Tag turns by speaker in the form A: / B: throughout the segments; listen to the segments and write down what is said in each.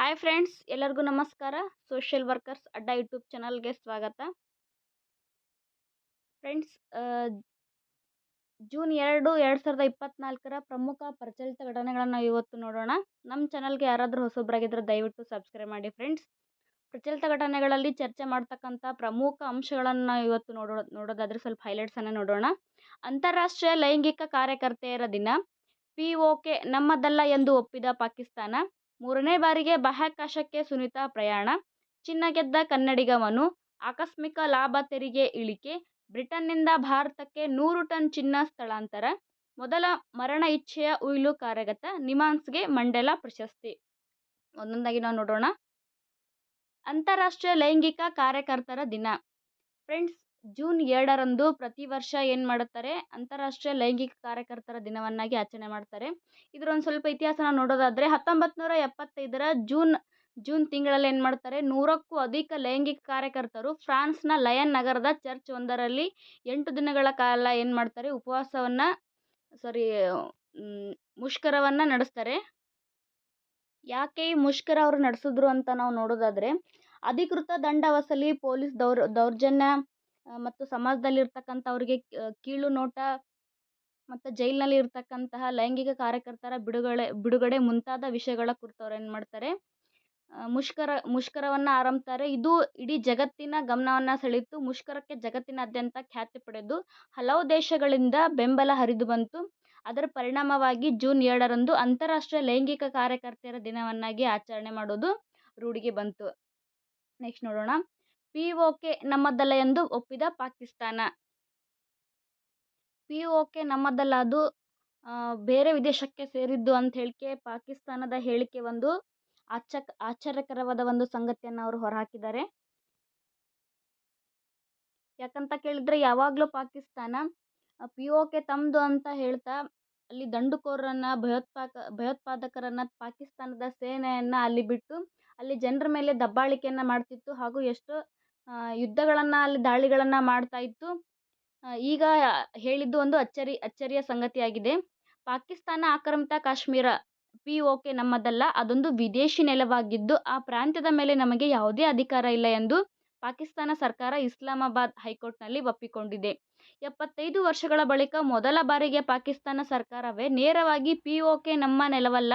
A: Hi friends, ಎಲ್ಲರಿಗೂ ನಮಸ್ಕಾರ. Social workers ಅಡ್ಡ ಯೂಟ್ಯೂಬ್ ಚಾನಲ್ಗೆ ಸ್ವಾಗತ. ಫ್ರೆಂಡ್ಸ್ ಜೂನ್ ಎರಡು ಎರಡು ಸಾವಿರದ ಇಪ್ಪತ್ನಾಲ್ಕರ ಪ್ರಮುಖ ಪ್ರಚಲಿತ ಘಟನೆಗಳನ್ನು ಇವತ್ತು ನೋಡೋಣ. ನಮ್ಮ ಚಾನಲ್ಗೆ ಯಾರಾದರೂ ಹೊಸೊಬ್ಬರಾಗಿದ್ದರೆ ದಯವಿಟ್ಟು ಸಬ್ಸ್ಕ್ರೈಬ್ ಮಾಡಿ ಫ್ರೆಂಡ್ಸ್. ಪ್ರಚಲಿತ ಘಟನೆಗಳಲ್ಲಿ ಚರ್ಚೆ ಮಾಡ್ತಕ್ಕಂಥ ಪ್ರಮುಖ ಅಂಶಗಳನ್ನು ಇವತ್ತು ನೋಡೋ, ನೋಡೋದಾದರೆ ಸ್ವಲ್ಪ ಹೈಲೈಟ್ಸನ್ನು ನೋಡೋಣ. ಅಂತಾರಾಷ್ಟ್ರೀಯ ಲೈಂಗಿಕ ಕಾರ್ಯಕರ್ತೆಯರ ದಿನ. ಪಿ ಕೆ ನಮ್ಮದಲ್ಲ ಎಂದು ಒಪ್ಪಿದ ಪಾಕಿಸ್ತಾನ. ಮೂರನೇ ಬಾರಿಗೆ ಬಾಹ್ಯಾಕಾಶಕ್ಕೆ ಸುನೀತಾ ಪ್ರಯಾಣ, ಚಿನ್ನ ಗೆದ್ದ ಕನ್ನಡಿಗವನು ಆಕಸ್ಮಿಕ ಲಾಭ ತೆರಿಗೆ ಇಳಿಕೆ, ಬ್ರಿಟನ್ನಿಂದ ಭಾರತಕ್ಕೆ ನೂರು ಟನ್ ಚಿನ್ನ ಸ್ಥಳಾಂತರ, ಮೊದಲ ಮರಣ ಇಚ್ಛೆಯ ಉಯಿಲು ಕಾರ್ಯಗತ ನಿಮಾನ್ಸ್ಗೆ ಮಂಡೆಲ ಪ್ರಶಸ್ತಿ. ಒಂದೊಂದಾಗಿ ನಾವು ನೋಡೋಣ. ಅಂತಾರಾಷ್ಟ್ರೀಯ ಲೈಂಗಿಕ ಕಾರ್ಯಕರ್ತರ ದಿನ. ಫ್ರೆಂಡ್ಸ್ ಜೂನ್ ಎರಡರಂದು ಪ್ರತಿ ವರ್ಷ ಏನು ಮಾಡುತ್ತಾರೆ? ಅಂತಾರಾಷ್ಟ್ರೀಯ ಲೈಂಗಿಕ ಕಾರ್ಯಕರ್ತರ ದಿನವನ್ನಾಗಿ ಆಚರಣೆ ಮಾಡ್ತಾರೆ. ಇದರ ಒಂದು ಸ್ವಲ್ಪ ಇತಿಹಾಸನ ನೋಡೋದಾದರೆ ಹತ್ತೊಂಬತ್ತು ನೂರ ಎಪ್ಪತ್ತೈದರ ಜೂನ್ ಜೂನ್ ತಿಂಗಳಲ್ಲಿ ಏನು ಮಾಡ್ತಾರೆ? ನೂರಕ್ಕೂ ಅಧಿಕ ಲೈಂಗಿಕ ಕಾರ್ಯಕರ್ತರು ಫ್ರಾನ್ಸ್ನ ಲಯನ್ ನಗರದ ಚರ್ಚ್ ಒಂದರಲ್ಲಿ ಎಂಟು ದಿನಗಳ ಕಾಲ ಏನು ಮಾಡ್ತಾರೆ? ಉಪವಾಸವನ್ನು, ಸಾರಿ ಮುಷ್ಕರವನ್ನು ನಡೆಸ್ತಾರೆ. ಯಾಕೆ ಈ ಮುಷ್ಕರ ಅವರು ನಡೆಸಿದ್ರು ಅಂತ ನಾವು ನೋಡೋದಾದರೆ ಅಧಿಕೃತ ದಂಡ ವಸೂಲಿ ಪೊಲೀಸ್ ದೌರ್, ದೌರ್ಜನ್ಯ ಮತ್ತು ಸಮಾಜದಲ್ಲಿ ಇರ್ತಕ್ಕಂಥವ್ರಿಗೆ ಕೀಳು ನೋಟ ಮತ್ತು ಜೈಲಿನಲ್ಲಿ ಇರ್ತಕ್ಕಂತಹ ಲೈಂಗಿಕ ಕಾರ್ಯಕರ್ತರ ಬಿಡುಗಡೆ ಬಿಡುಗಡೆ ಮುಂತಾದ ವಿಷಯಗಳ ಕುರಿತು ಅವ್ರು ಏನು ಮಾಡ್ತಾರೆ? ಮುಷ್ಕರ, ಮುಷ್ಕರವನ್ನು ಆರಂಭಿಸ್ತಾರೆ ಇದು ಇಡೀ ಜಗತ್ತಿನ ಗಮನವನ್ನು ಸೆಳೀತು ಮುಷ್ಕರಕ್ಕೆ ಜಗತ್ತಿನಾದ್ಯಂತ ಖ್ಯಾತಿ ಪಡೆದು ಹಲವು ದೇಶಗಳಿಂದ ಬೆಂಬಲ ಹರಿದು ಬಂತು. ಅದರ ಪರಿಣಾಮವಾಗಿ ಜೂನ್ ಎರಡರಂದು ಅಂತಾರಾಷ್ಟ್ರೀಯ ಲೈಂಗಿಕ ಕಾರ್ಯಕರ್ತೆಯರ ದಿನವನ್ನಾಗಿ ಆಚರಣೆ ಮಾಡೋದು ರೂಢಿಗೆ ಬಂತು. ನೆಕ್ಸ್ಟ್ ನೋಡೋಣ. ಪಿ ಒ ಕೆ ನಮ್ಮದಲ್ಲ ಎಂದು ಒಪ್ಪಿದ ಪಾಕಿಸ್ತಾನ. ಪಿಒಕೆ ನಮ್ಮದಲ್ಲ ಅದು ಬೇರೆ ವಿದೇಶಕ್ಕೆ ಸೇರಿದ್ದು ಅಂತ ಹೇಳಿಕೆ ಪಾಕಿಸ್ತಾನದ ಹೇಳಿಕೆ ಒಂದು ಆಚ ಆಶ್ಚರ್ಯಕರವಾದ ಒಂದು ಸಂಗತಿಯನ್ನು ಅವರು ಹೊರಹಾಕಿದ್ದಾರೆ. ಯಾಕಂತ ಕೇಳಿದರೆ ಯಾವಾಗಲೂ ಪಾಕಿಸ್ತಾನ ಪಿ ಕೆ ತಮ್ಮದು ಅಂತ ಹೇಳ್ತಾ ಅಲ್ಲಿ ದಂಡುಕೋರರನ್ನು ಭಯೋತ್ಪಾಕ, ಭಯೋತ್ಪಾದಕರನ್ನು ಪಾಕಿಸ್ತಾನದ ಸೇನೆಯನ್ನು ಅಲ್ಲಿ ಬಿಟ್ಟು ಅಲ್ಲಿ ಜನರ ಮೇಲೆ ದಬ್ಬಾಳಿಕೆಯನ್ನು ಮಾಡ್ತಿತ್ತು ಹಾಗೂ ಎಷ್ಟು ಯುದ್ಧಗಳನ್ನು ಅಲ್ಲಿ ದಾಳಿಗಳನ್ನು ಮಾಡ್ತಾ ಇತ್ತು. ಈಗ ಹೇಳಿದ್ದು ಒಂದು ಅಚ್ಚರಿ, ಅಚ್ಚರಿಯ ಸಂಗತಿಯಾಗಿದೆ. ಪಾಕಿಸ್ತಾನ ಆಕ್ರಮಿತ ಕಾಶ್ಮೀರ ಪಿ ಒ ಕೆ ನಮ್ಮದಲ್ಲ, ಅದೊಂದು ವಿದೇಶಿ ನೆಲವಾಗಿದ್ದು, ಆ ಪ್ರಾಂತ್ಯದ ಮೇಲೆ ನಮಗೆ ಯಾವುದೇ ಅಧಿಕಾರ ಇಲ್ಲ ಎಂದು ಪಾಕಿಸ್ತಾನ ಸರ್ಕಾರ ಇಸ್ಲಾಮಾಬಾದ್ ಹೈಕೋರ್ಟ್ನಲ್ಲಿ ಒಪ್ಪಿಕೊಂಡಿದೆ. ಎಪ್ಪತ್ತೈದು ವರ್ಷಗಳ ಬಳಿಕ ಮೊದಲ ಬಾರಿಗೆ ಪಾಕಿಸ್ತಾನ ಸರ್ಕಾರವೇ ನೇರವಾಗಿ ಪಿ ಒ ಕೆ ನಮ್ಮ ನೆಲವಲ್ಲ,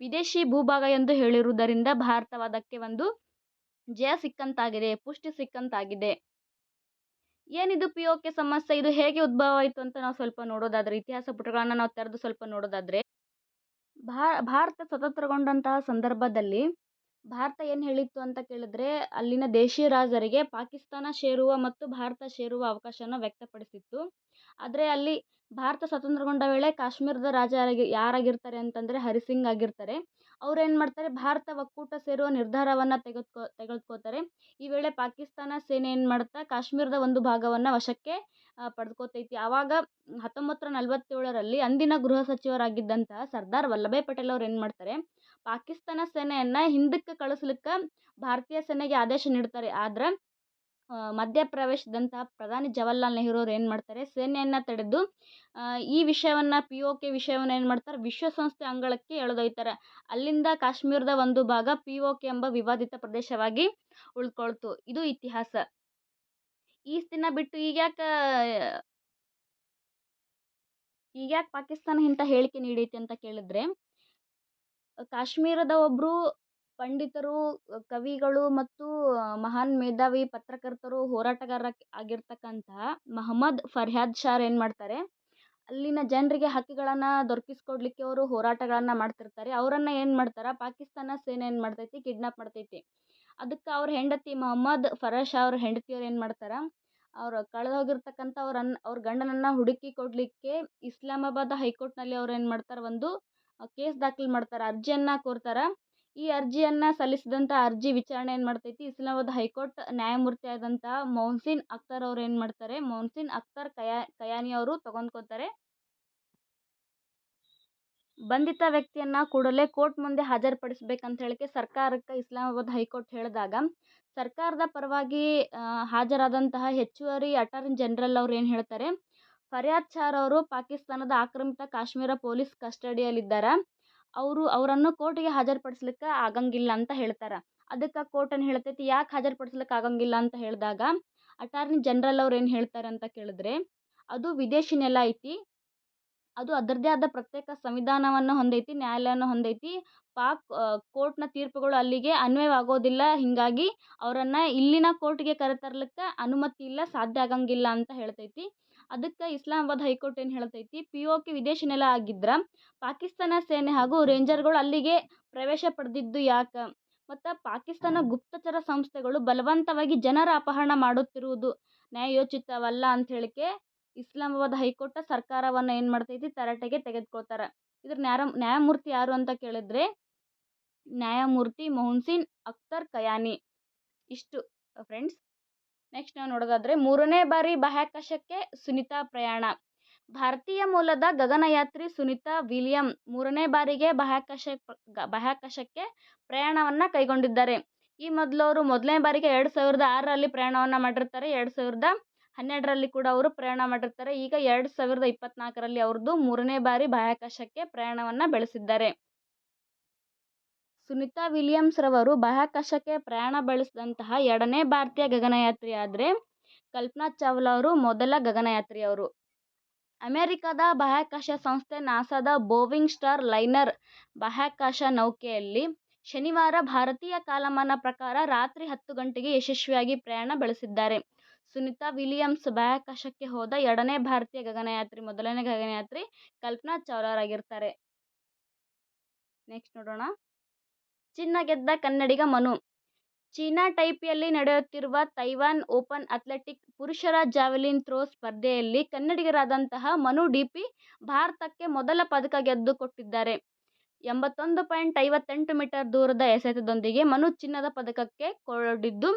A: ವಿದೇಶಿ ಭೂಭಾಗ ಎಂದು ಹೇಳಿರುವುದರಿಂದ ಭಾರತವಾದಕ್ಕೆ ಒಂದು ಜಯ ಸಿಕ್ಕಂತಾಗಿದೆ, ಪುಷ್ಟಿ ಸಿಕ್ಕಂತಾಗಿದೆ. ಏನಿದು ಪಿ ಒ ಕೆ ಸಮಸ್ಯೆ? ಇದು ಹೇಗೆ ಉದ್ಭವ ಆಯಿತು ಅಂತ ನಾವು ಸ್ವಲ್ಪ ನೋಡೋದಾದರೆ, ಇತಿಹಾಸ ಪುಟಗಳನ್ನು ನಾವು ತೆರೆದು ಸ್ವಲ್ಪ ನೋಡೋದಾದರೆ, ಭಾರತ ಸ್ವತಂತ್ರಗೊಂಡಂತಹ ಸಂದರ್ಭದಲ್ಲಿ ಭಾರತ ಏನು ಹೇಳಿತ್ತು ಅಂತ ಕೇಳಿದ್ರೆ, ಅಲ್ಲಿನ ದೇಶೀಯ ರಾಜರಿಗೆ ಪಾಕಿಸ್ತಾನ ಸೇರುವ ಮತ್ತು ಭಾರತ ಸೇರುವ ಅವಕಾಶನ ವ್ಯಕ್ತಪಡಿಸಿತ್ತು. ಆದರೆ ಅಲ್ಲಿ ಭಾರತ ಸ್ವತಂತ್ರಗೊಂಡ ವೇಳೆ ಕಾಶ್ಮೀರದ ರಾಜ ಯಾರಾಗಿ, ಯಾರಾಗಿರ್ತಾರೆ ಅಂತಂದರೆ ಹರಿಸಿಂಗ್ ಆಗಿರ್ತಾರೆ. ಅವ್ರು ಏನು ಮಾಡ್ತಾರೆ, ಭಾರತ ಒಕ್ಕೂಟ ಸೇರುವ ನಿರ್ಧಾರವನ್ನು ತೆಗೆದುಕೊ, ತೆಗೆದುಕೋತಾರೆ. ಈ ವೇಳೆ ಪಾಕಿಸ್ತಾನ ಸೇನೆ ಏನು ಮಾಡುತ್ತಾ ಕಾಶ್ಮೀರದ ಒಂದು ಭಾಗವನ್ನು ವಶಕ್ಕೆ ಪಡೆದುಕೋತೈತಿ ಆವಾಗ ಹತ್ತೊಂಬತ್ತು ನೂರ ನಲವತ್ತೇಳರಲ್ಲಿ ಅಂದಿನ ಗೃಹ ಸಚಿವರಾಗಿದ್ದಂತಹ ಸರ್ದಾರ್ ವಲ್ಲಭಾಯ್ ಪಟೇಲ್ ಅವ್ರು ಏನು ಮಾಡ್ತಾರೆ, ಪಾಕಿಸ್ತಾನ ಸೇನೆಯನ್ನು ಹಿಂದಕ್ಕೆ ಕಳಿಸ್ಲಿಕ್ಕೆ ಭಾರತೀಯ ಸೇನೆಗೆ ಆದೇಶ ನೀಡ್ತಾರೆ. ಆದ್ರೆ ಮಧ್ಯಪ್ರವೇಶದಂತಹ ಪ್ರಧಾನಿ ಜವಾಹರ್ಲಾಲ್ ನೆಹರು ಅವ್ರು ಏನು ಮಾಡ್ತಾರೆ, ಸೇನೆಯನ್ನು ತಡೆದು ಈ ವಿಷಯವನ್ನು ಪಿ ಓ ಕೆ ವಿಷಯವನ್ನು ಏನು ಮಾಡ್ತಾರೆ, ವಿಶ್ವಸಂಸ್ಥೆ ಅಂಗಳಕ್ಕೆ ಎಳೆದೊಯ್ತಾರೆ. ಅಲ್ಲಿಂದ ಕಾಶ್ಮೀರದ ಒಂದು ಭಾಗ ಪಿ ಓ ಕೆ ಎಂಬ ವಿವಾದಿತ ಪ್ರದೇಶವಾಗಿ ಉಳ್ಕೊಳ್ತು. ಇದು ಇತಿಹಾಸ. ಈಸ್ ದಿನ ಬಿಟ್ಟು ಈಗ್ಯಾಕ ಈಗ್ಯಾಕೆ ಪಾಕಿಸ್ತಾನ ಇಂಥ ಹೇಳಿಕೆ ನೀಡೈತಿ ಅಂತ ಕೇಳಿದ್ರೆ, ಕಾಶ್ಮೀರದ ಒಬ್ಬರು ಪಂಡಿತರು, ಕವಿಗಳು ಮತ್ತು ಮಹಾನ್ ಮೇಧಾವಿ ಪತ್ರಕರ್ತರು ಹೋರಾಟಗಾರ ಆಗಿರ್ತಕ್ಕಂತಹ ಮಹಮ್ಮದ್ ಫರ್ಹಾದ್ ಶಾರ್ ಏನು ಮಾಡ್ತಾರೆ, ಅಲ್ಲಿನ ಜನರಿಗೆ ಹಕ್ಕುಗಳನ್ನು ದೊರಕಿಸ್ಕೊಡ್ಲಿಕ್ಕೆ ಅವರು ಹೋರಾಟಗಳನ್ನು ಮಾಡ್ತಿರ್ತಾರೆ. ಅವರನ್ನು ಏನು ಮಾಡ್ತಾರೆ, ಪಾಕಿಸ್ತಾನ ಸೇನೆ ಏನು ಮಾಡ್ತೈತಿ, ಕಿಡ್ನಾಪ್ ಮಾಡ್ತೈತಿ. ಅದಕ್ಕೆ ಅವ್ರ ಹೆಂಡತಿ ಮೊಹಮ್ಮದ್ ಫರಾದ್ ಶಾ ಅವ್ರ ಹೆಂಡತಿಯವ್ರು ಏನು ಮಾಡ್ತಾರೆ, ಅವ್ರು ಕಳೆದೋಗಿರ್ತಕ್ಕಂಥ ಅವ್ರ ಅನ್ನ ಅವ್ರ ಗಂಡನನ್ನು ಹುಡುಕಿ ಕೊಡಲಿಕ್ಕೆ ಇಸ್ಲಾಮಾಬಾದ್ ಹೈಕೋರ್ಟ್ನಲ್ಲಿ ಅವ್ರು ಏನು ಮಾಡ್ತಾರೆ ಒಂದು ಕೇಸ್ ದಾಖಲು ಮಾಡ್ತಾರೆ, ಅರ್ಜಿಯನ್ನು ಕೋರ್ತಾರೆ. ಈ ಅರ್ಜಿಯನ್ನು ಸಲ್ಲಿಸಿದಂಥ ಅರ್ಜಿ ವಿಚಾರಣೆ ಏನು ಮಾಡ್ತೈತಿ, ಇಸ್ಲಾಮಾಬಾದ್ ಹೈಕೋರ್ಟ್ ನ್ಯಾಯಮೂರ್ತಿ ಆದಂಥ ಮೌನ್ಸಿನ್ ಅಖ್ತರ್ ಅವ್ರು ಏನು ಮಾಡ್ತಾರೆ, ಮೌನ್ಸಿನ್ ಅಖ್ತರ್ ಕಯಾ, ಕಯಾನಿ ಅವರು ತಗೊಂಡ್ಕೋತಾರೆ. ಬಂಧಿತ ವ್ಯಕ್ತಿಯನ್ನು ಕೂಡಲೇ ಕೋರ್ಟ್ ಮುಂದೆ ಹಾಜರುಪಡಿಸ್ಬೇಕಂತ ಹೇಳಿಕೆ ಸರ್ಕಾರಕ್ಕೆ ಇಸ್ಲಾಮಾಬಾದ್ ಹೈಕೋರ್ಟ್ ಹೇಳಿದಾಗ, ಸರ್ಕಾರದ ಪರವಾಗಿ ಹಾಜರಾದಂತಹ ಹೆಚ್ಚುವರಿ ಅಟಾರ್ನಿ ಜನರಲ್ ಅವ್ರು ಏನು ಹೇಳ್ತಾರೆ, ಫರ್ಯಾದ್ ಚಾರ್ ಅವರು ಪಾಕಿಸ್ತಾನದ ಆಕ್ರಮಿತ ಕಾಶ್ಮೀರ ಪೊಲೀಸ್ ಕಸ್ಟಡಿಯಲ್ಲಿದ್ದಾರೆ, ಅವರು, ಅವರನ್ನು ಕೋರ್ಟಿಗೆ ಹಾಜರುಪಡಿಸ್ಲಿಕ್ಕೆ ಆಗಂಗಿಲ್ಲ ಅಂತ ಹೇಳ್ತಾರೆ. ಅದಕ್ಕೆ ಕೋರ್ಟ್ ಏನು ಹೇಳ್ತೈತಿ, ಯಾಕೆ ಹಾಜರುಪಡಿಸ್ಲಿಕ್ಕೆ ಆಗಂಗಿಲ್ಲ ಅಂತ ಹೇಳಿದಾಗ, ಅಟಾರ್ನಿ ಜನರಲ್ ಅವ್ರು ಏನು ಹೇಳ್ತಾರೆ ಅಂತ ಕೇಳಿದ್ರೆ, ಅದು ವಿದೇಶಿ ನೆಲ ಐತಿ ಅದು ಅದರದ್ದೇ ಆದ ಪ್ರತ್ಯೇಕ ಸಂವಿಧಾನವನ್ನು ಹೊಂದೈತಿ ನ್ಯಾಯಾಲಯವನ್ನು ಹೊಂದೈತಿ. ಪಾಕ್ ಕೋರ್ಟ್ನ ತೀರ್ಪುಗಳು ಅಲ್ಲಿಗೆ ಅನ್ವಯವಾಗೋದಿಲ್ಲ ಹೀಗಾಗಿ ಅವರನ್ನು ಇಲ್ಲಿನ ಕೋರ್ಟ್ಗೆ ಕರೆತರ್ಲಿಕ್ಕೆ ಅನುಮತಿ ಇಲ್ಲ, ಸಾಧ್ಯ ಆಗಂಗಿಲ್ಲ ಅಂತ ಹೇಳ್ತೈತಿ. ಅದಕ್ಕೆ ಇಸ್ಲಾಮಾಬಾದ್ ಹೈಕೋರ್ಟ್ ಏನು ಹೇಳ್ತೈತಿ, ಪಿ ಒ ಕೆ ವಿದೇಶ ನೆಲ ಆಗಿದ್ರೆ ಪಾಕಿಸ್ತಾನ ಸೇನೆ ಹಾಗೂ ರೇಂಜರ್ಗಳು ಅಲ್ಲಿಗೆ ಪ್ರವೇಶ ಪಡೆದಿದ್ದು ಯಾಕೆ? ಮತ್ತು ಪಾಕಿಸ್ತಾನ ಗುಪ್ತಚರ ಸಂಸ್ಥೆಗಳು ಬಲವಂತವಾಗಿ ಜನರ ಅಪಹರಣ ಮಾಡುತ್ತಿರುವುದು ನ್ಯಾಯೋಚಿತವಲ್ಲ ಅಂತ ಹೇಳಿಕೆ ಇಸ್ಲಾಮಾಬಾದ್ ಹೈಕೋರ್ಟ್ ಸರ್ಕಾರವನ್ನು ಏನು ಮಾಡ್ತೈತಿ ತರಾಟೆಗೆ ತೆಗೆದ್ಕೊಳ್ತಾರೆ. ಇದ್ರ ನ್ಯಾರ, ನ್ಯಾಯಮೂರ್ತಿ ಯಾರು ಅಂತ ಕೇಳಿದ್ರೆ ನ್ಯಾಯಮೂರ್ತಿ ಮೊಹನ್ಸಿನ್ ಅಖ್ತರ್ ಕಯಾನಿ ಇಷ್ಟು ಫ್ರೆಂಡ್ಸ್. ನೆಕ್ಸ್ಟ್ ನಾವು ನೋಡೋದಾದ್ರೆ ಮೂರನೇ ಬಾರಿ ಬಾಹ್ಯಾಕಾಶಕ್ಕೆ ಸುನಿತಾ ಪ್ರಯಾಣ. ಭಾರತೀಯ ಮೂಲದ ಗಗನಯಾತ್ರಿ ಸುನಿತಾ ವಿಲಿಯಂ ಮೂರನೇ ಬಾರಿಗೆ ಬಾಹ್ಯಾಕಾಶ, ಬಾಹ್ಯಾಕಾಶಕ್ಕೆ ಪ್ರಯಾಣವನ್ನು ಕೈಗೊಂಡಿದ್ದಾರೆ. ಈ ಮೊದಲು ಅವರು ಮೊದಲನೇ ಬಾರಿಗೆ ಎರಡು ಸಾವಿರದ ಆರರಲ್ಲಿ ಪ್ರಯಾಣವನ್ನು ಮಾಡಿರ್ತಾರೆ. ಎರಡು ಸಾವಿರದ ಹನ್ನೆರಡರಲ್ಲಿ ಕೂಡ ಅವರು ಪ್ರಯಾಣ ಮಾಡಿರ್ತಾರೆ. ಈಗ ಎರಡು ಸಾವಿರದ ಇಪ್ಪತ್ನಾಲ್ಕರಲ್ಲಿ ಅವ್ರದ್ದು ಮೂರನೇ ಬಾರಿ ಬಾಹ್ಯಾಕಾಶಕ್ಕೆ ಪ್ರಯಾಣವನ್ನು ಬೆಳೆಸಿದ್ದಾರೆ. ಸುನಿತಾ ವಿಲಿಯಮ್ಸ್ ರವರು ಬಾಹ್ಯಾಕಾಶಕ್ಕೆ ಪ್ರಯಾಣ ಬೆಳೆಸಿದಂತಹ ಎರಡನೇ ಭಾರತೀಯ ಗಗನಯಾತ್ರಿ ಆದರೆ ಕಲ್ಪನಾ ಚಾವ್ಲಾ ಅವರು ಮೊದಲ ಗಗನಯಾತ್ರಿ ಅವರು. ಅಮೆರಿಕದ ಬಾಹ್ಯಾಕಾಶ ಸಂಸ್ಥೆ ನಾಸಾದ ಬೋವಿಂಗ್ ಸ್ಟಾರ್ ಲೈನರ್ ಬಾಹ್ಯಾಕಾಶ ನೌಕೆಯಲ್ಲಿ ಶನಿವಾರ ಭಾರತೀಯ ಕಾಲಮಾನ ಪ್ರಕಾರ ರಾತ್ರಿ ಹತ್ತು ಗಂಟೆಗೆ ಯಶಸ್ವಿಯಾಗಿ ಪ್ರಯಾಣ ಬೆಳೆಸಿದ್ದಾರೆ. ಸುನಿತಾ ವಿಲಿಯಮ್ಸ್ ಬಾಹ್ಯಾಕಾಶಕ್ಕೆ ಹೋದ ಎರಡನೇ ಭಾರತೀಯ ಗಗನಯಾತ್ರಿ, ಮೊದಲನೇ ಗಗನಯಾತ್ರಿ ಕಲ್ಪನಾ ಚಾವ್ಲಾರಾಗಿರ್ತಾರೆ ನೆಕ್ಸ್ಟ್ ನೋಡೋಣ. ಚಿನ್ನ ಗೆದ್ದ ಕನ್ನಡಿಗ ಮನು. ಚೀನಾ ಟೈಪಿಯಲ್ಲಿ ನಡೆಯುತ್ತಿರುವ ತೈವಾನ್ ಓಪನ್ ಅಥ್ಲೆಟಿಕ್ ಪುರುಷರ ಜಾವೆಲಿನ್ ಥ್ರೋ ಸ್ಪರ್ಧೆಯಲ್ಲಿ ಕನ್ನಡಿಗರಾದಂತಹ ಮನು ಡಿಪಿ ಭಾರತಕ್ಕೆ ಮೊದಲ ಪದಕ ಗೆದ್ದು ಕೊಟ್ಟಿದ್ದಾರೆ. ಎಂಬತ್ತೊಂದು ಪಾಯಿಂಟ್ ಐವತ್ತೆಂಟು ಮೀಟರ್ ದೂರದ ಎಸೆತದೊಂದಿಗೆ ಮನು ಚಿನ್ನದ ಪದಕಕ್ಕೆ ಕೊಳ್ಳೊಡ್ಡಿದ್ದು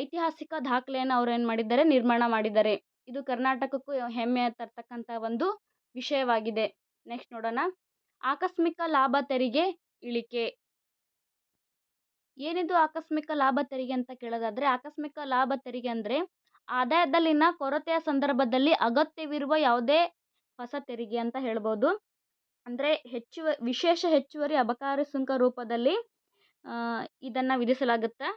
A: ಐತಿಹಾಸಿಕ ದಾಖಲೆಯನ್ನು ಅವ್ರು ಏನು ಮಾಡಿದ್ದಾರೆ, ನಿರ್ಮಾಣ ಮಾಡಿದ್ದಾರೆ. ಇದು ಕರ್ನಾಟಕಕ್ಕೂ ಹೆಮ್ಮೆ ತರ್ತಕ್ಕಂಥ ಒಂದು ವಿಷಯವಾಗಿದೆ. ನೆಕ್ಸ್ಟ್ ನೋಡೋಣ. ಆಕಸ್ಮಿಕ ಲಾಭ ತೆರಿಗೆ ಇಳಿಕೆ. ಏನಿದು ಆಕಸ್ಮಿಕ ಲಾಭ ತೆರಿಗೆ ಅಂತ ಕೇಳೋದಾದರೆ, ಆಕಸ್ಮಿಕ ಲಾಭ ತೆರಿಗೆ ಅಂದರೆ ಆದಾಯದಲ್ಲಿನ ಕೊರತೆಯ ಸಂದರ್ಭದಲ್ಲಿ ಅಗತ್ಯವಿರುವ ಯಾವುದೇ ಹೊಸ ತೆರಿಗೆ ಅಂತ ಹೇಳ್ಬೋದು. ಅಂದರೆ ಹೆಚ್ಚುವ, ವಿಶೇಷ ಹೆಚ್ಚುವರಿ ಅಬಕಾರಿ ಸುಂಕ ರೂಪದಲ್ಲಿ ಇದನ್ನು ವಿಧಿಸಲಾಗುತ್ತೆ?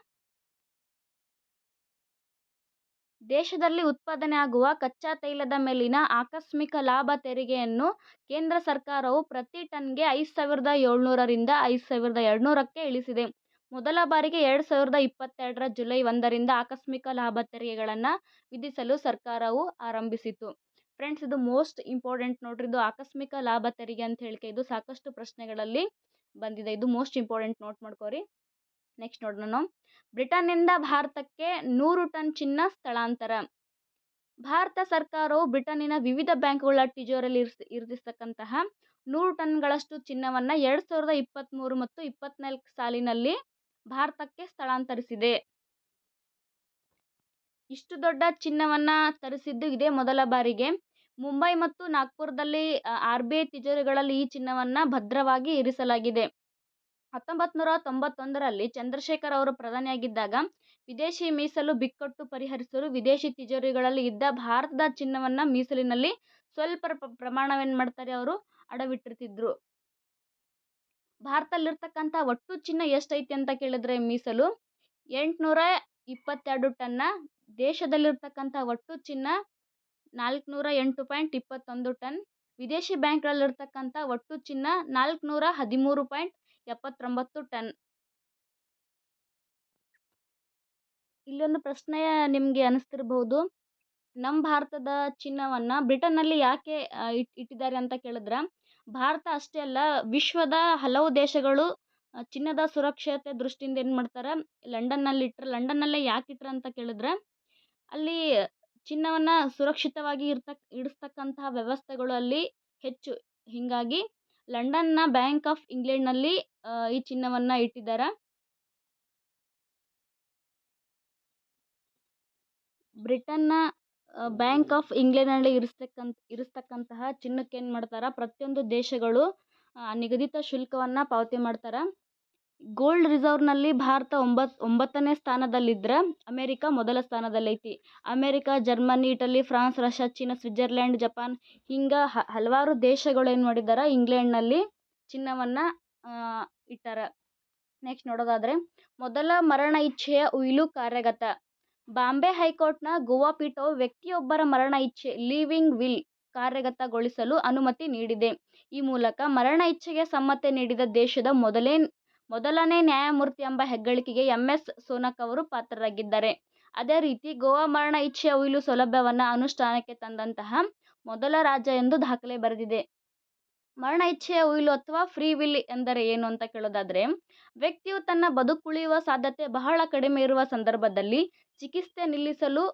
A: ದೇಶದಲ್ಲಿ ಉತ್ಪಾದನೆ ಆಗುವ ಕಚ್ಚಾ ತೈಲದ ಮೇಲಿನ ಆಕಸ್ಮಿಕ ಲಾಭ ತೆರಿಗೆಯನ್ನು ಕೇಂದ್ರ ಸರ್ಕಾರವು ಪ್ರತಿ ಟನ್ಗೆ ಐದು ಸಾವಿರದ ಏಳ್ನೂರರಿಂದ ಐದು ಸಾವಿರದ ಎರಡುನೂರಕ್ಕೆ ಇಳಿಸಿದೆ. ಮೊದಲ ಬಾರಿಗೆ ಎರಡು ಸಾವಿರದ ಇಪ್ಪತ್ತೆರಡರ ಜುಲೈ ಒಂದರಿಂದ ಆಕಸ್ಮಿಕ ಲಾಭ ತೆರಿಗೆಗಳನ್ನು ವಿಧಿಸಲು ಸರ್ಕಾರವು ಆರಂಭಿಸಿತು ಫ್ರೆಂಡ್ಸ್, ಇದು ಮೋಸ್ಟ್ ಇಂಪಾರ್ಟೆಂಟ್ ನೋಡ್ರಿ, ಇದು ಆಕಸ್ಮಿಕ ಲಾಭ ತೆರಿಗೆ ಅಂತ ಹೇಳಿಕೆ ಇದು ಸಾಕಷ್ಟು ಪ್ರಶ್ನೆಗಳಲ್ಲಿ ಬಂದಿದೆ. ಇದು ಮೋಸ್ಟ್ ಇಂಪಾರ್ಟೆಂಟ್ ನೋಟ್ ಮಾಡ್ಕೋರಿ. ನೆಕ್ಸ್ಟ್ ನೋಡೋಣ ಬ್ರಿಟನ್ನಿಂದ ಭಾರತಕ್ಕೆ ನೂರು ಟನ್ ಚಿನ್ನ ಸ್ಥಳಾಂತರ. ಭಾರತ ಸರ್ಕಾರವು ಬ್ರಿಟನ್ನಿನ ವಿವಿಧ ಬ್ಯಾಂಕ್ಗಳ ಟಿಜೋರಲ್ಲಿ ಇರಿಸ್ ಇರಿಸಿರ್ತಕ್ಕಂತಹ ನೂರು ಟನ್ಗಳಷ್ಟು ಚಿನ್ನವನ್ನು ಎರಡು ಸಾವಿರದ ಇಪ್ಪತ್ತ್ಮೂರು ಮತ್ತು ಇಪ್ಪತ್ತ್ನಾಲ್ಕು ಸಾಲಿನಲ್ಲಿ ಭಾರತಕ್ಕೆ ಸ್ಥಳಾಂತರಿಸಿದೆ. ಇಷ್ಟು ದೊಡ್ಡ ಚಿನ್ನವನ್ನು ತರಿಸಿದ್ದು ಇದೇ ಮೊದಲ ಬಾರಿಗೆ. ಮುಂಬೈ ಮತ್ತು ನಾಗ್ಪುರದಲ್ಲಿ ಆರ್ ಬಿ ಐ ತಿಜೋರಿಗಳಲ್ಲಿ ಈ ಚಿನ್ನವನ್ನು ಭದ್ರವಾಗಿ ಇರಿಸಲಾಗಿದೆ. ಹತ್ತೊಂಬತ್ತು ನೂರ ತೊಂಬತ್ತೊಂದರಲ್ಲಿ ಚಂದ್ರಶೇಖರ್ ಅವರು ಪ್ರಧಾನಿಯಾಗಿದ್ದಾಗ, ವಿದೇಶಿ ಮೀಸಲು ಬಿಕ್ಕಟ್ಟು ಪರಿಹರಿಸಲು ವಿದೇಶಿ ತಿಜೋರಿಗಳಲ್ಲಿ ಇದ್ದ ಭಾರತದ ಚಿನ್ನವನ್ನು ಮೀಸಲಿನಲ್ಲಿ ಸ್ವಲ್ಪ ಪ್ರಮಾಣವೇನು ಮಾಡ್ತಾರೆ ಅವರು? ಅಡವಿಟ್ಟಿರ್ತಿದ್ರು. ಭಾರತದಲ್ಲಿರ್ತಕ್ಕಂಥ ಒಟ್ಟು ಚಿನ್ನ ಎಷ್ಟೈತಿ ಅಂತ ಕೇಳಿದ್ರೆ ಮೀಸಲು ಎಂಟುನೂರ ಇಪ್ಪತ್ತೆರಡು ಟನ್ನ, ದೇಶದಲ್ಲಿರ್ತಕ್ಕಂಥ ಒಟ್ಟು ಚಿನ್ನ ನಾಲ್ಕುನೂರ ಎಂಟು ಪಾಯಿಂಟ್ ಇಪ್ಪತ್ತೊಂದು ಟನ್, ವಿದೇಶಿ ಬ್ಯಾಂಕ್ಗಳಲ್ಲಿರ್ತಕ್ಕಂಥ ಒಟ್ಟು ಚಿನ್ನ ನಾಲ್ಕುನೂರ ಹದಿಮೂರು ಪಾಯಿಂಟ್ ಎಪ್ಪತ್ತೊಂಬತ್ತು ಟನ್. ಇಲ್ಲೊಂದು ಪ್ರಶ್ನೆ ನಿಮಗೆ ಅನಿಸ್ತಿರ್ಬಹುದು. ನಮ್ಮ ಭಾರತದ ಚಿನ್ನವನ್ನು ಬ್ರಿಟನ್ನಲ್ಲಿ ಯಾಕೆ ಇಟ್ಟಿದ್ದಾರೆ ಅಂತ ಕೇಳಿದ್ರೆ, ಭಾರತ ಅಷ್ಟೇ ಅಲ್ಲ, ವಿಶ್ವದ ಹಲವು ದೇಶಗಳು ಚಿನ್ನದ ಸುರಕ್ಷತೆ ದೃಷ್ಟಿಯಿಂದ ಏನು ಮಾಡ್ತಾರೆ, ಲಂಡನ್ನಲ್ಲಿ ಇಟ್ಟರೆ ಲಂಡನ್ನಲ್ಲೇ ಯಾಕೆ ಇಟ್ರು ಅಂತ ಕೇಳಿದ್ರೆ, ಅಲ್ಲಿ ಚಿನ್ನವನ್ನು ಸುರಕ್ಷಿತವಾಗಿ ಇರ್ತಕ್ಕ ಇಡಿಸ್ತಕ್ಕಂತಹ ವ್ಯವಸ್ಥೆಗಳು ಅಲ್ಲಿ ಹೆಚ್ಚು. ಹೀಗಾಗಿ ಲಂಡನ್ನ ಬ್ಯಾಂಕ್ ಆಫ್ ಇಂಗ್ಲೆಂಡ್ನಲ್ಲಿ ಈ ಚಿನ್ನವನ್ನು ಇಟ್ಟಿದ್ದಾರೆ ಬ್ರಿಟನ್ನ ಬ್ಯಾಂಕ್ ಆಫ್ ಇಂಗ್ಲೆಂಡ್ನಲ್ಲಿ ಇರಿಸ್ತಕ್ಕಂಥ, ಇರಿಸ್ತಕ್ಕಂತಹ ಚಿನ್ನಕ್ಕೆ ಏನು ಮಾಡ್ತಾರೆ? ಪ್ರತಿಯೊಂದು ದೇಶಗಳು ನಿಗದಿತ ಶುಲ್ಕವನ್ನು ಪಾವತಿ ಮಾಡ್ತಾರೆ? ಗೋಲ್ಡ್ ರಿಸರ್ವ್ನಲ್ಲಿ ಭಾರತ ಒಂಬತ್ತು ಒಂಬತ್ತನೇ ಸ್ಥಾನದಲ್ಲಿದ್ದರೆ ಅಮೇರಿಕ ಮೊದಲ ಸ್ಥಾನದಲ್ಲೈತಿ. America, Germany, Italy, France, Russia, China Switzerland Japan ಹಿಂಗೆ ಹಲವಾರು ದೇಶಗಳು ಏನು ಇಂಗ್ಲೆಂಡ್ನಲ್ಲಿ ಚಿನ್ನವನ್ನು ಇಟ್ಟಾರ. ನೆಕ್ಸ್ಟ್ ನೋಡೋದಾದರೆ, ಮೊದಲ ಮರಣ ಇಚ್ಛೆಯ ಉಯಿಲು ಕಾರ್ಯಗತ. ಬಾಂಬೆ ಹೈಕೋರ್ಟ್ನ ಗೋವಾ ಪೀಠವು ವ್ಯಕ್ತಿಯೊಬ್ಬರ ಮರಣ ಇಚ್ಛೆ, ಲಿವಿಂಗ್ ವಿಲ್ ಕಾರ್ಯಗತಗೊಳಿಸಲು ಅನುಮತಿ ನೀಡಿದೆ. ಈ ಮೂಲಕ ಮರಣ ಇಚ್ಛೆಗೆ ಸಮ್ಮತಿ ನೀಡಿದ ದೇಶದ ಮೊದಲೇ ಮೊದಲನೇ ನ್ಯಾಯಮೂರ್ತಿ ಎಂಬ ಹೆಗ್ಗಳಿಕೆಗೆ ಎಂ. ಎಸ್. ಸೋನಕ್ ಅವರು ಪಾತ್ರರಾಗಿದ್ದಾರೆ. ಅದೇ ರೀತಿ ಗೋವಾ ಮರಣ ಇಚ್ಛೆಯ ಉಯಿಲು ಸೌಲಭ್ಯವನ್ನು ಅನುಷ್ಠಾನಕ್ಕೆ ತಂದಂತಹ ಮೊದಲ ರಾಜ್ಯ ಎಂದು ದಾಖಲೆ ಬರೆದಿದೆ. ಮರಣ ಇಚ್ಛೆಯ ಉಯಿಲು ಅಥವಾ ಫ್ರೀ ವಿಲ್ ಎಂದರೆ ಏನು ಅಂತ ಕೇಳೋದಾದರೆ, ವ್ಯಕ್ತಿಯು ತನ್ನ ಬದುಕುಳಿಯುವ ಸಾಧ್ಯತೆ ಬಹಳ ಕಡಿಮೆ ಇರುವ ಸಂದರ್ಭದಲ್ಲಿ ಚಿಕಿತ್ಸೆ ನಿಲ್ಲಿಸಲು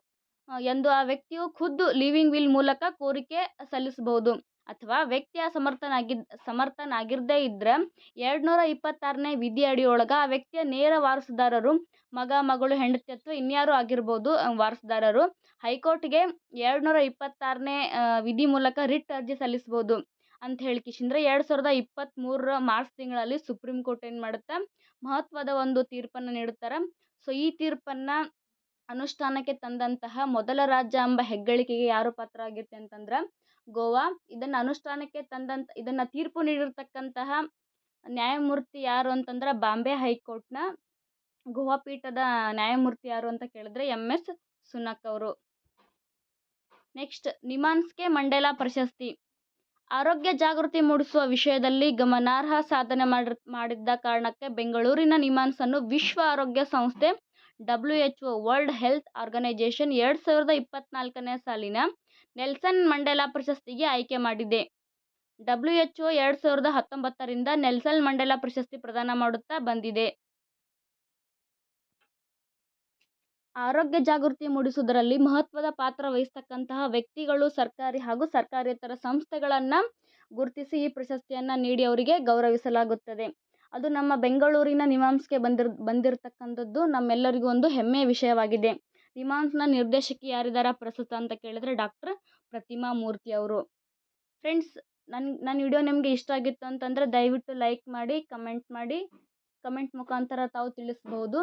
A: ಎಂದು ಆ ವ್ಯಕ್ತಿಯು ಖುದ್ದು ಲಿವಿಂಗ್ ವಿಲ್ ಮೂಲಕ ಕೋರಿಕೆ ಸಲ್ಲಿಸಬಹುದು. ಅಥವಾ ವ್ಯಕ್ತಿಯ ಅಸಮರ್ಥನಾಗಿದ್ದ ಸಮರ್ಥನಾಗಿರದೇ ಇದ್ದರೆ ಎರಡು ನೂರ ಇಪ್ಪತ್ತಾರನೇ ವಿಧಿ ಅಡಿಯೊಳಗೆ ಆ ವ್ಯಕ್ತಿಯ ನೇರ ವಾರಸುದಾರರು, ಮಗ, ಮಗಳು ಹೆಂಡತಿ ಅಥವಾ ಇನ್ಯಾರು ಆಗಿರ್ಬೋದು ವಾರಸುದಾರರು ಹೈಕೋರ್ಟ್ಗೆ ಎರಡು ನೂರ ಇಪ್ಪತ್ತಾರನೇ ವಿಧಿ ಮೂಲಕ ರಿಟ್ ಅರ್ಜಿ ಸಲ್ಲಿಸ್ಬೋದು. ಅಂತ ಹೇಳಿಕಿಶಿಂದ್ರೆ ಎರಡು ಸಾವಿರದ ಇಪ್ಪತ್ತ್ಮೂರರ ಮಾರ್ಚ್ ತಿಂಗಳಲ್ಲಿ ಸುಪ್ರೀಂ ಕೋರ್ಟ್ ಏನು ಮಾಡುತ್ತೆ? ಮಹತ್ವದ ಒಂದು ತೀರ್ಪನ್ನು ನೀಡುತ್ತಾರೆ. ಸೊ, ಈ ತೀರ್ಪನ್ನು ಅನುಷ್ಠಾನಕ್ಕೆ ತಂದಂತಹ ಮೊದಲ ರಾಜ್ಯ ಎಂಬ ಹೆಗ್ಗಳಿಕೆಗೆ ಯಾರು ಪಾತ್ರ ಆಗಿರುತ್ತೆ ಅಂತಂದ್ರೆ ಗೋವಾ, ಇದನ್ನು ಅನುಷ್ಠಾನಕ್ಕೆ ತಂದಂತ, ಇದನ್ನು ತೀರ್ಪು ನೀಡಿರ್ತಕ್ಕಂತಹ ನ್ಯಾಯಮೂರ್ತಿ ಯಾರು ಅಂತಂದ್ರೆ ಬಾಂಬೆ ಹೈಕೋರ್ಟ್ನ ಗೋವಾ ಪೀಠದ ನ್ಯಾಯಮೂರ್ತಿ ಯಾರು ಅಂತ ಕೇಳಿದ್ರೆ ಎಂ ಎಸ್ ಸುನಕ್ ಅವರು. ನೆಕ್ಸ್ಟ್ ನಿಮಾನ್ಸ್ಕೆ ಮಂಡೇಲಾ ಪ್ರಶಸ್ತಿ. ಆರೋಗ್ಯ ಜಾಗೃತಿ ಮೂಡಿಸುವ ವಿಷಯದಲ್ಲಿ ಗಮನಾರ್ಹ ಸಾಧನೆ ಮಾಡಿರ್, ಮಾಡಿದ್ದ ಕಾರಣಕ್ಕೆ ಬೆಂಗಳೂರಿನ ನಿಮಾನ್ಸನ್ನು ವಿಶ್ವ ಆರೋಗ್ಯ ಸಂಸ್ಥೆ W H O world health organisation ಎರಡು ಸಾವಿರದ ಇಪ್ಪತ್ತ್ನಾಲ್ಕನೇ ಸಾಲಿನ ನೆಲ್ಸನ್ ಮಂಡೇಲಾ ಪ್ರಶಸ್ತಿಗೆ ಆಯ್ಕೆ ಮಾಡಿದೆ. ಡಬ್ಲ್ಯೂ ಎಚ್ ಒ ಎರಡು ಸಾವಿರದ ಹತ್ತೊಂಬತ್ತರಿಂದ ನೆಲ್ಸನ್ ಮಂಡೇಲಾ ಪ್ರಶಸ್ತಿ ಪ್ರದಾನ ಮಾಡುತ್ತಾ ಬಂದಿದೆ. ಆರೋಗ್ಯ ಜಾಗೃತಿ ಮೂಡಿಸುವುದರಲ್ಲಿ ಮಹತ್ವದ ಪಾತ್ರ ವಹಿಸ್ತಕ್ಕಂತಹ ವ್ಯಕ್ತಿಗಳು ಸರ್ಕಾರಿ ಹಾಗೂ ಸರ್ಕಾರೇತರ ಸಂಸ್ಥೆಗಳನ್ನು ಗುರುತಿಸಿ ಈ ಪ್ರಶಸ್ತಿಯನ್ನು ನೀಡಿ ಅವರಿಗೆ ಗೌರವಿಸಲಾಗುತ್ತದೆ. ಅದು ನಮ್ಮ ಬೆಂಗಳೂರಿನ ನಿಮ್ಹಾನ್ಸ್ಗೆ ಬಂದಿರ್, ಬಂದಿರತಕ್ಕಂಥದ್ದು ನಮ್ಮೆಲ್ಲರಿಗೂ ಒಂದು ಹೆಮ್ಮೆಯ ವಿಷಯವಾಗಿದೆ. ನಿಮ್ಹಾನ್ಸ್ನ ನಿರ್ದೇಶಕಿ ಯಾರಿದ್ದಾರೆ ಪ್ರಸ್ತುತ ಅಂತ ಕೇಳಿದರೆ ಡಾಕ್ಟರ್ ಪ್ರತಿಮಾ ಮೂರ್ತಿ ಅವರು. ಫ್ರೆಂಡ್ಸ್ ನನ್ನ ನನ್ನ ವಿಡಿಯೋ ನಿಮಗೆ ಇಷ್ಟ ಆಗಿತ್ತು ಅಂತಂದರೆ ದಯವಿಟ್ಟು ಲೈಕ್ ಮಾಡಿ, ಕಮೆಂಟ್ ಮಾಡಿ. ಕಮೆಂಟ್ ಮುಖಾಂತರ ತಾವು ತಿಳಿಸ್ಬೋದು.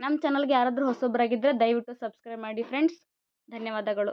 A: ನಮ್ಮ ಚಾನಲ್ಗೆ ಯಾರಾದರೂ ಹೊಸಬರಾಗಿದ್ದರೆ ದಯವಿಟ್ಟು ಸಬ್ಸ್ಕ್ರೈಬ್ ಮಾಡಿ ಫ್ರೆಂಡ್ಸ್. ಧನ್ಯವಾದಗಳು.